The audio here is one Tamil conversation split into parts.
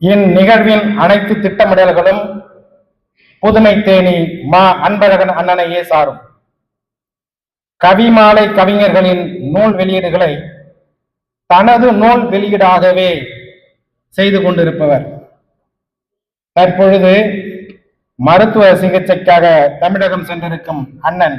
இந்நிகழ்வின் அனைத்து திட்டமிடல்களும் புதுமை தேனி மா அன்பழகன் அண்ணனையே சாரும். கவிமாலை கவிஞர்களின் நூல் வெளியீடுகளை தனது நூல் வெளியீடாகவே செய்து கொண்டிருப்பவர். தற்பொழுது மருத்துவ சிகிச்சைக்காக தமிழகம் சென்றிருக்கும் அண்ணன்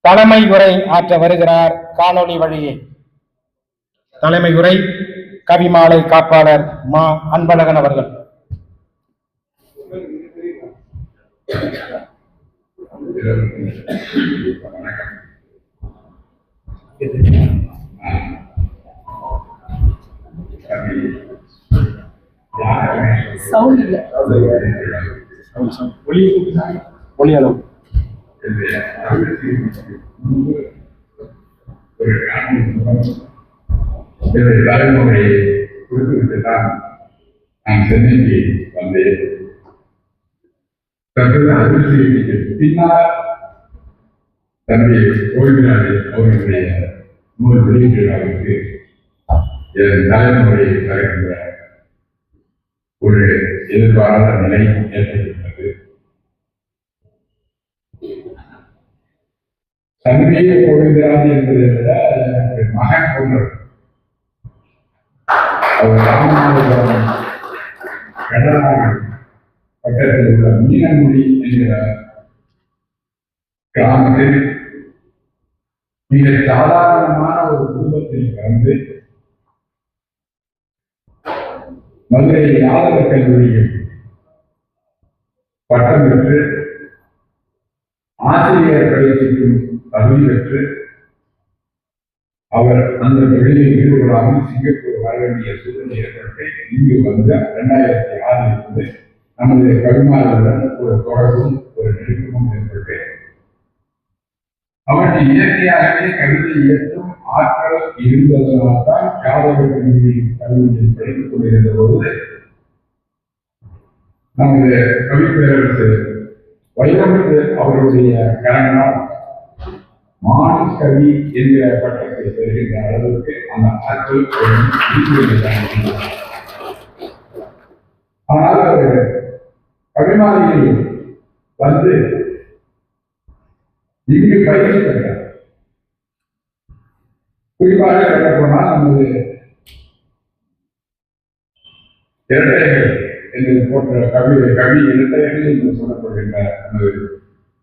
தலைமை உரை ஆற்ற வருகிறார் காணொளி வழியே. தலைமை உரை கவிமாலை காப்பாளர் மா அன்பழகன் அவர்கள். சவுண்ட் இல்ல. ஒளி அளவு என்னுடைய தலைமுறையை குறிப்பிட்டு தான் நான் சென்னைக்கு வந்தேன். தற்போது அதிர்ச்சிக்கு பின்னால் தன்னுடைய கோவிலாளி அவர்களுடைய நூல் வெளியீட்டு என் தலைமுறையை தருகின்ற ஒரு எதிர்பாராத நிலை ஏற்பட்டுள்ளது. தன்மையை கோவிந்தராஜ் என்பதை விட எனக்கு மகன் போன்றது கடலாறு பக்கத்தில் உள்ள மீனங்குடி என்கிற கிராமத்தில் மிக சாதாரணமான ஒரு குடும்பத்தில் பிறந்து மதுரை யாதவ கல்லூரியில் பட்டம் பெற்று ஆசிரியர் பயிற்சிக்கும் தகுதி பெற்று அவர் அந்த தொழிலில் ஈடுபடாமல் சிங்கப்பூர் வர வேண்டிய சூழ்நிலை ஏற்பட்டு இங்கு வந்து இரண்டாயிரத்தி ஆறில் இருந்து நமது கவிமார்களுடன் ஒரு தொடர்பும் ஒரு நெருக்கமும் ஏற்பட்டு அவருக்கு இயற்கையாகவே கவிதை இயற்றும் ஆற்றல் இருந்ததனால்தான் யாதவ கல்வியின் கல்லூரியில் படித்துக் கொண்டிருந்த பொழுது நமது கவிப்பேரரசு வைரமுத்து அவருடைய கரணால் மான் கவி என்கிற பட்டத்தை பெறுகின்ற அளவுக்கு அந்த ஆற்றல் ஆனால் அவர் கவிமாலையில் வந்து இங்கு பயிற்சி பெற்றார் குறிப்பாக சொல்ல போனால் நமது இரட்டைகள் என்று போன்ற கவி கவி இரட்டைகள் என்று சொல்லப்படுகின்ற நமது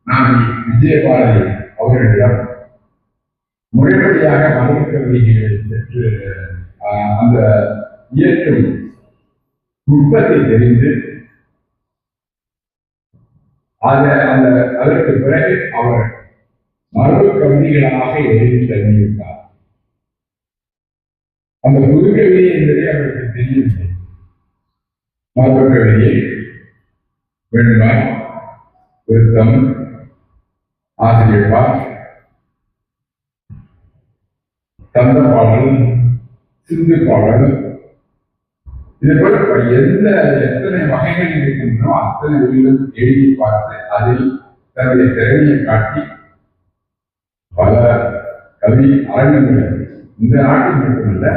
நான் விஜயபாரதி அவர்களிடம் முறைப்படியாக மரபு பெற்று அந்த இயற்றும் நுட்பத்தை தெரிந்து அந்த அந்த அதற்கு பிறகு அவர் மரபு கவிதைகளாக எழுதி தங்கிவிட்டார் அந்த புது கவிதை என்பதே அவருக்கு தெரியவில்லை மரபு கவிதையை வெண்பா விருத்தம் ஆசிரியப்பா தந்த பாடல் சிந்து பாடல் இது போல எந்த எத்தனை வகைகள் இருக்கின்றனோ அத்தனை வகைகளும் எழுதி பார்த்து அதில் தன்னுடைய திறமையை காட்டி பல கல்வி அரங்கங்கள் இந்த நாட்டில் மட்டுமல்ல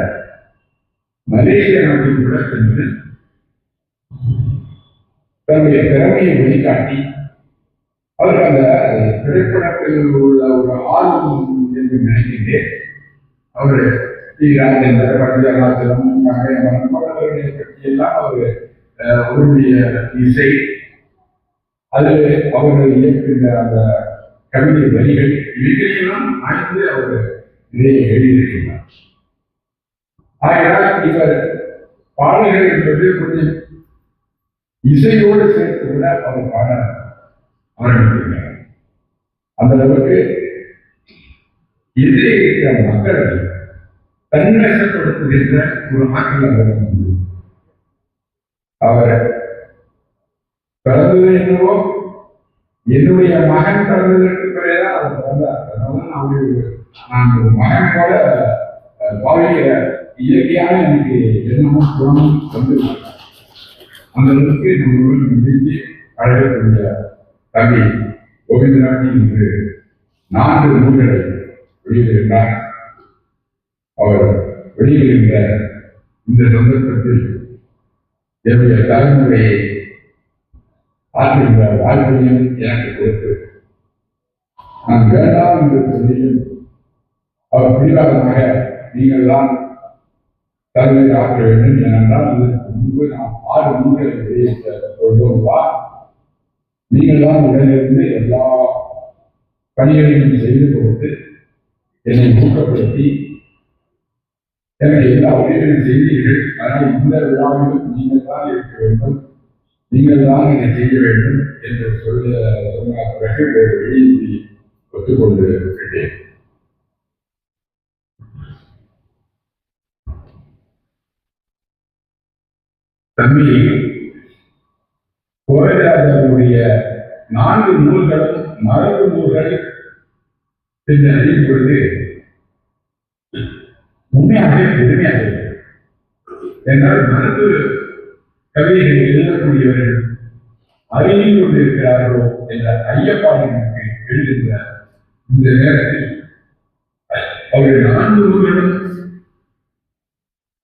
மலேசிய நாட்டில் கூட சென்று தன்னுடைய திறமையை வெளிக்காட்டி அவர் அந்த திரைப்படத்தில் உள்ள ஒரு ஆர்வம் என்று நினைக்கின்றேன். அவரு ஸ்ரீ ராஜேந்தர் பண்டிதராஜனம் கங்கையம்மன் அவர்களுடைய பற்றியெல்லாம் அவர் அஹ், அவருடைய இசை. அது அவர்கள் இயக்குகின்ற அந்த கவிதை வரிகள் இவைகளெல்லாம் ஆய்ந்து அவர் இதை எழுதியிருக்கிறார். ஆகையால் இவர் பாடல்கள் என்பது கொஞ்சம் இசையோடு சேர்த்து கூட அவர் பாட ஆரம்பிக்கிறார் அந்த அளவுக்கு எதிரே இருக்கிற மக்களை தன்வசப்படுத்துகின்ற ஒரு ஆற்றல் அவருக்கு அவர் பிறந்தது என்னவோ என்னுடைய மகன் பிறந்ததற்கு பிறகுதான் அவர் பிறந்தார். அதனால நான் அவருடைய நான் ஒரு மகன் போல பாவிய இயற்கையான எனக்கு என்னமோ குணமும் வந்து அந்த அளவுக்கு நம்மளுடன் நெருங்கி அழகக்கூடிய தம்பி கோவிந்தராஜி இன்று நான்கு நூல்களை வெளியிடுகின்றார் அவர் வெளியிடுகின்ற இந்த சந்தர்ப்பத்தில் என்னுடைய தலைமுறையை ஆற்றுகின்ற வாழ்க்கையும் எனக்கு கொடுத்து நான் வேண்டாம் என்று சொல்லியும் அவர் பிடிவாதமாக நீங்கள் தான் தலைமை ஆற்ற வேண்டும். ஏனென்றால் இதற்கு முன்பு நாம் ஆறு நூல்களை வெளியிட்ட கொள்வோம்வா நீங்கள் தான் உடனிருந்து எல்லா பணிகளையும் செய்து கொடுத்து என்னை ஊக்கப்படுத்தி எனக்கு எல்லா உதவிகளும் செய்தீர்கள். ஆனால் இந்த விழாவிலும் நீங்கள் தான் இருக்க வேண்டும். நீங்கள் தான் இதை செய்ய வேண்டும் என்று சொல்ல சொன்ன பிறகு ஒரு வெளியீட்டை ஒத்துக்கொண்டு விட்டேன். தம்பி கோவிலராஜனுடைய நான்கு நூல்களும் மரபு நூல்கள் என்று அறியும் பொழுது உண்மையாகவே பெருமையாக என்றால் மரபு கவிதைகள் எழுதக்கூடியவர்கள் அறிவில் கொண்டிருக்கிறார்களோ என்ற ஐயப்பாடுகளுக்கு எனக்கு இந்த நேரத்தில் அவருடைய நான்கு நூல்களும்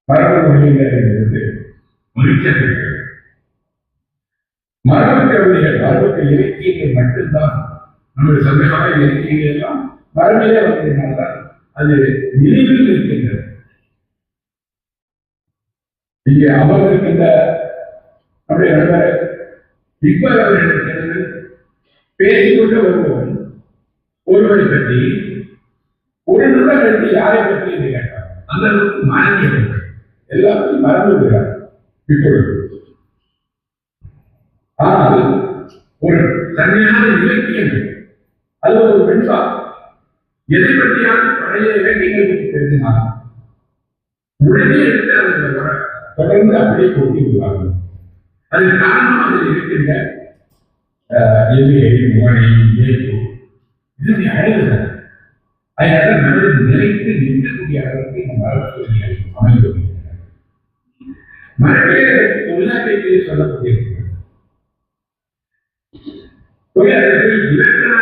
மரபு மொழியில் என்பது மகிழ்ச்சியாக இருக்கிறது மரபு கவிதைகள் மரபு இலக்கியங்கள் மட்டும்தான் நம்முடைய சந்தேகமான இலக்கியங்கள் எல்லாம் மரபிலே வந்ததுனால்தான் அது நினைவில் இருக்கின்றது. இங்கே அமர்ந்திருக்கின்ற நம்முடைய நண்பர் இக்பால் அவர்கள் பேசிக்கொண்டு வருவோம். ஒருவரை பற்றி ஒரு நிமிடம் எடுத்து யாரை பற்றி என்று கேட்டார் அந்த அளவுக்கு மறந்து எல்லாத்தையும் மறந்து விடுகிறார் இப்பொழுது. ஆனால் ஒரு தனியான இலக்கியம் அது ஒரு வெண்பா. எதை பற்றியான பழைய இலக்கியங்கள் பற்றி பேசினால் உடனே எடுத்து அதை வர- தொடர்ந்து அப்படியே போட்டி விடுவார்கள் அதற்கு காரணம் அதில் இருக்கின்ற அஹ், எதிரை மொழி இயல்பு இது அழகுதான் அதனால மனதில் நிலைத்து நிற்கக்கூடிய அளவுக்கு இந்த மரபுகள் அமைந்துள்ளன மரபியலை தொழிலாளர்களிலே சொல்லப்பட்டிருக்கிறது தொழிலாளர்கள் இலக்கண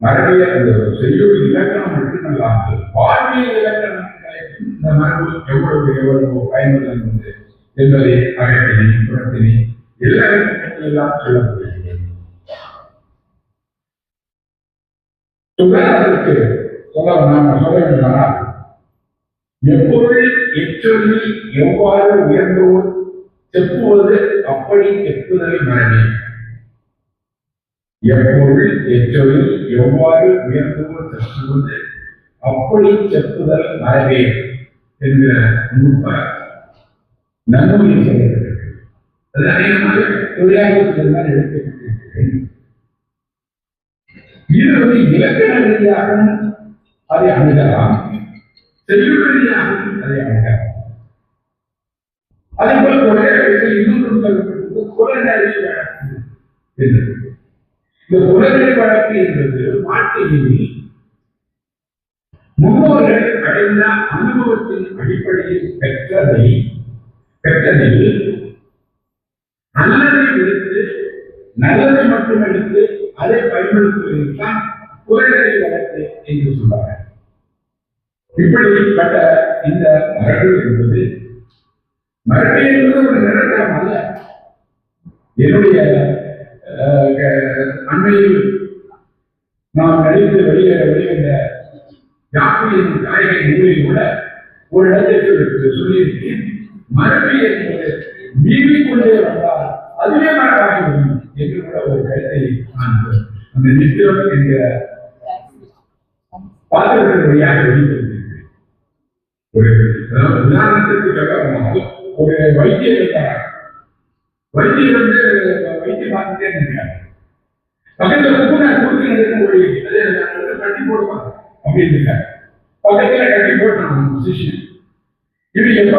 மரபியல் அந்த செய்யுள் இலக்கணம் மட்டுமல்லாமல் வாழ்வியல் இலக்கணங்களை இந்த மரபு எவ்வளவு எவ்வளவு பயனுள்ளது என்பதை அகத்தினை புறத்தினை எல்லா இலக்கணங்கள் சொல்லப்படுகிறது. உதாரணத்திற்கு சொல்ல நாம் சொல்ல வேண்டுமானால் எப்பொருள் எச்சொல்லில் எவ்வாறு உயர்ந்தோர் செப்புவது அப்படி செப்புதல் மரபே. எப்பொருள் எச்சொல்லில் எவ்வாறு உயர்ந்தோர் செப்புவது அப்படி செப்புதல் மரபே. என்கிற நூற்ப நன்னூலில் சொல்லப்பட்டிருக்கு அது அநேகமாக தொழிலாளர்கள் இது வந்து இலக்கண ரீதியாகவும் அதை அணுகலாம். செய்யுள் ரீதியாகவும் அதை அணுகலாம். அதே போல ஒரே இடத்தில் இன்னொன்று குலநெறி வழக்கு என்று இந்த குலநெறி வழக்கு என்பது வாழ்க்கையில் முன்னோர்கள் அடைந்த அனுபவத்தின் அடிப்படையில் பெற்றதை பெற்றதில் நல்லதை விடுத்து நல்லதை மட்டும் எடுத்து அதை பயன்படுத்துவதற்கான் தான் வளர்த்து என்று சொல்வார்கள். இப்படிப்பட்ட இந்த மரபு என்பது மரபு என்பது ஒரு நிரந்தரம் அல்ல. என்னுடைய அஹ், அண்மையில் நாம் நடித்து வெளியே வெளிவந்த யாப்பியின் தாயகை நூலில் கூட ஒரு இடத்திற்கு சொல்லியிருக்கேன். மரபு என்பது மீறிக்கொண்டே வந்தால் அதுவே மரபாகிவிடும் என்று கூட ஒரு கருத்தை நான் அந்த நித்திரம் என்கிற பாத்திரத்தின் வழியாக வெளிப்படுத்திருக்கிறேன் ஒரு அதாவது உதாரணத்திற்கு சொல்ல ஒரு வைத்தியர் இருக்கார் வைத்தியர் வந்து வைத்தியம் பார்த்துட்டே இருந்தாங்க பக்கத்துல பூனை குறுக்கு நடக்கும் மொழி அதே கட்டி போடுவாங்க. அப்படின்னு இருக்காரு கட்டி போட்டான் சிஷியன் இது எப்ப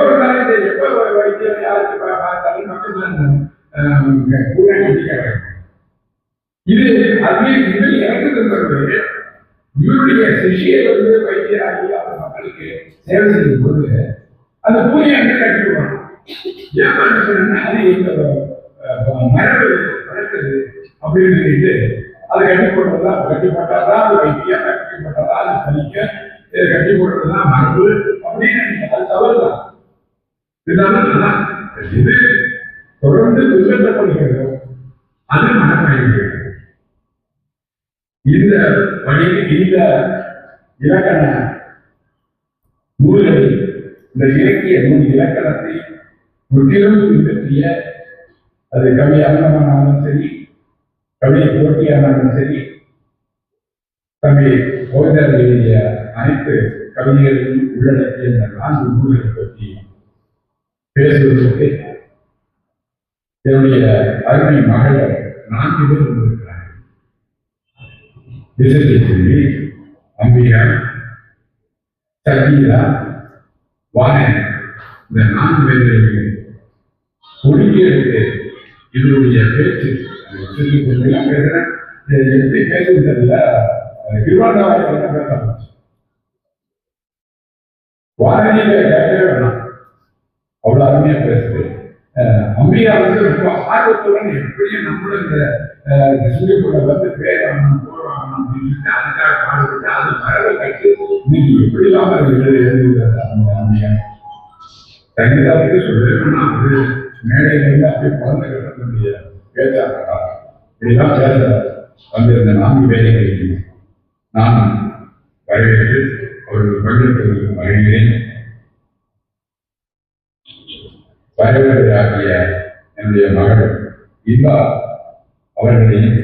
இது எப்ப வைத்தியம் யாருக்கு பார்த்தாலும் ஆஹ், கட்டிக்கிறாங்க இது அது இது எனக்கு தந்தது இவருடைய சிஷியர் வந்து வைத்தியராகி அவர் மக்களுக்கு சேவை செய்யும் போது அந்த பூனையை அங்கே கட்டி ஏன் சொன்னா அது எங்க மரபு வளர்க்குது அப்படின்னு சொல்லிட்டு அதை கட்டி போடுறதுதான் கட்டி போட்டாதான் அது வைத்தியம். கட்டி போட்டாதான் இதை கட்டி போடுறதுதான் மரபு அப்படின்னு நினைக்கிறேன். தவறுதான் இருந்தாலும் இது தொடர்ந்து பின்பற்றப்படுகிறதோ அது மனப்பயன்கள் இந்த வழி இந்த இலக்கண நூல்களை இந்த இலக்கிய நூல் இலக்கணத்தை முற்றிலும் பின்பற்றிய அது கவி அங்கமானாலும் சரி கவி போட்டியானாலும் சரி தம்பி கோவிந்தர் எழுதிய அனைத்து கவிதைகளையும் உள்ளடக்கிய இந்த நான்கு நூல்களை பற்றி பேசுவதற்கு என்னுடைய அருமை மகள் நான்கு பேர் வந்திருக்கிறார்கள். திசை செல்வி அம்பிகா சங்கீதா வாரன் இந்த நான்கு பேர்களையும் ஒழுங்கி எடுத்து இதனுடைய பேச்சு சிறு கொண்டு பேசுறேன் எப்படி பேசுறதுல திருவண்ணாமலை பேச வாரணியில கேட்கவே வேணாம் அவ்வளவு அருமையா பேசுது அஹ் வந்து ரொம்ப ஆர்வத்துடன் எப்படி நம்மளும் இந்த சிங்கப்பூர்ல வந்து பேர் வாங்கணும் அப்படின்னு சொல்லிட்டு அதுக்காக பாடுபட்டு அது வரவை எப்படி இல்லாம அந்த சொல்லணும்னா அது மேடையில இருந்து அப்படியே குழந்தை கட்டக்கூடிய பேச்சாளர்களா இப்படிதான் பேச வந்திருந்த நான்கு பேரையும் நான் வரவேற்று அவர்கள் பங்கேற்பதற்கு வருகிறேன் வரவேற்றாகிய என்னுடைய மகள் இன்பா அவர்களையும்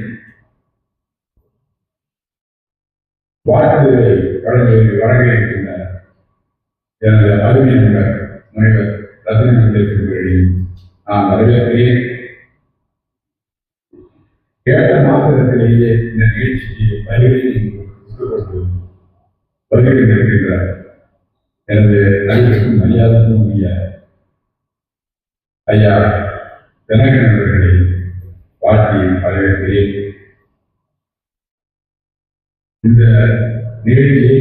வாழ்த்துதலை வழங்கி வழங்க இருக்கின்ற எனது அருமை நண்பர் முனைவர் ரத்ன வெங்கடேஸ்வரர்களையும் நான் வரவேற்கிறேன். கேட்ட மாத்திரத்திலேயே இந்த நிகழ்ச்சிக்கு வருகிறேன் என்று வருகை இருக்கின்ற எனது நண்பருக்கும் மரியாதைக்கும் உரிய ஐயா தினகரன் அவர்களை வாழ்த்தி வரவேற்கிறேன். இந்த நிகழ்ச்சியை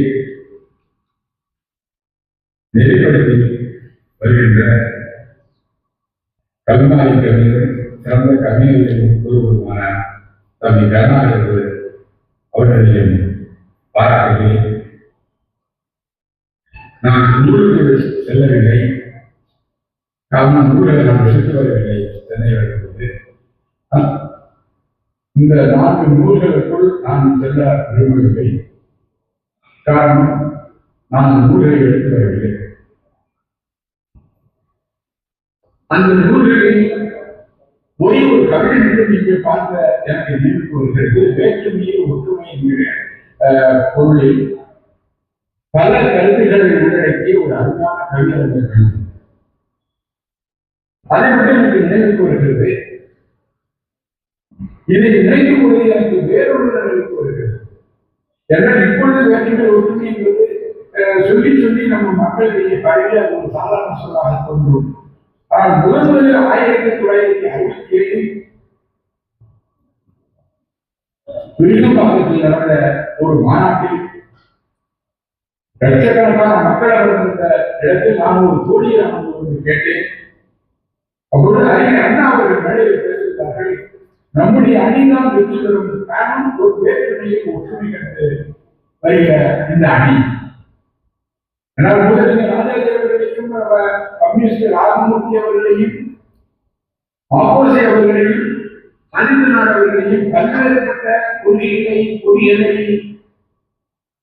நெறிப்படுத்தி வருகின்ற கல்மாரி கவிஞரும் சிறந்த கவிஞர்களின் ஒருவருமான தம்பி கருணாநிதி அவர்களையும் பாராட்டுகிறேன். நான் ஊருக்கு செல்லவில்லை. காரணம் ஊரில் நான் சுற்றி வரவில்லை. சென்னை வரும்போது இந்த நான்கு நூல்களுக்குள் நான் செல்ல விரும்பவில்லை. காரணம் நான் நூல்களை எடுத்து வரவில்லை. அந்த நூல்களில் ஒரே ஒரு கவிதை மட்டும் இங்கே பார்த்த எனக்கு நினைவு வருகிறது. வேற்றுமையில் ஒற்றுமை என்கிறேன் பொருளில் பல கருத்துக்களை உள்ளடக்கிய ஒரு அருமையான கவிதை கவிதை அதை மட்டும் எனக்கு நினைவுக்கு வருகிறது இதை நினைக்கும் போது எனக்கு வேறொரு நினைவுக்கு வருகிறது ஏன்னா இப்பொழுது வேற்றுமை ஒற்றுமை என்பது சொல்லி சொல்லி நம்ம மக்களுடைய பழைய ஒரு சாதாரண சொல்லாக தோன்றும். ஆனால் முதன் முதலில் ஆயிரத்தி தொள்ளாயிரத்தி அறுபத்தி ஏழில் விருதுபாக்கத்தில் நடந்த ஒரு மாநாட்டில் லட்சக்கணக்கான மக்கள் அமர்ந்திருந்த இடத்தில் நான் ஒரு தோழியை அமர்ந்து கேட்டேன். அப்பொழுது அறிஞர் அண்ணா அவர்கள் மேடையில் பேசுகிறார்கள் நம்முடைய அணிதான் வெற்றி பெறும். காரணம் ஒரு வேற்றுமையை ஒற்றுமை கண்டு வருகிற இந்த அணி. ஆனால் முதலில் ராஜாஜி அவர்களையும் கம்யூனிஸ்ட் ராமமூர்த்தி அவர்களையும் ஆப்போசி அவர்களையும் ஆதித்யநாத் அவர்களையும் பல்வேறுபட்ட கொள்கைகளை கொடிகளை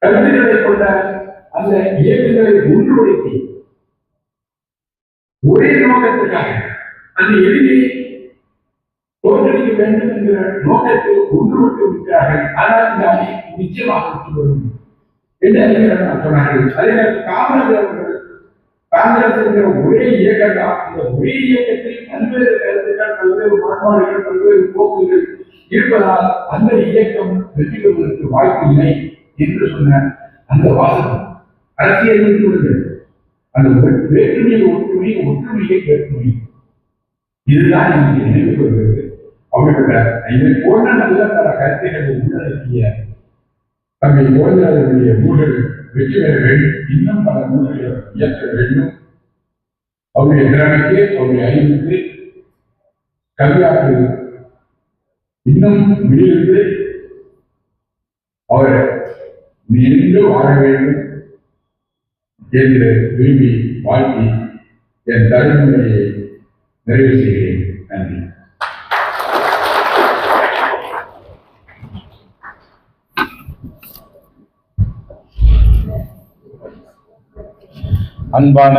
கருத்துக்களை கொண்ட அந்த இயக்கங்களை ஒன்றுபடுத்தி ஒரே நோக்கத்துக்காக அந்த எதிரியை தோற்கடிக்க வேண்டும் என்கிற நோக்கத்தில் ஒன்றுபட்டு இருக்கிறார்கள் ஆனால் இந்த அணி நிச்சயமாக வெற்றி பெறும். என்று அறிஞர்கள் சொன்னார்கள்? அதே நேரத்தில் காமராஜர் அவர்கள் காங்கிரஸ் என்கிற ஒரே இயக்கம் தான் இந்த ஒரே இயக்கத்தில் பல்வேறு கருத்துக்கள் பல்வேறு முரண்பாடுகள் பல்வேறு போக்குகள் இருப்பதால் அந்த இயக்கம் வெற்றி பெறுவதற்கு வாய்ப்பு இல்லை என்று சொன்ன அந்த வாசகம் அரசியலில் கொடுங்கள் அந்த வேற்றுமை வேற்றுமையை ஒற்றுமை ஒற்றுமையை வேற்றுமை. இதுதான் இங்கே நினைவு வருகிறது அவர்களோட இதை போன்ற நல்ல பல கருத்துக்களை உள்ளடக்கிய தம்மை போன்றவர்களுடைய நூல்கள் வெற்றி வேண்டும் இன்னும் பல நூல்களை இயக்க வேண்டும். அவருடைய திறமைக்கு அவருடைய அறிவுக்கு கல்வியாற்று இன்னும் விழித்து அவர் நீண்டு வாழ வேண்டும் என்று விரும்பி வாழ்த்தி என் தலைமுறையை நிறைவு செய்கிறேன் நன்றி அன்பான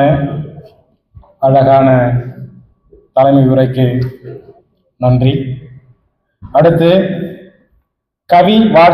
அழகான தலைமை உரைக்கு நன்றி. அடுத்து கவி வாழ்த்து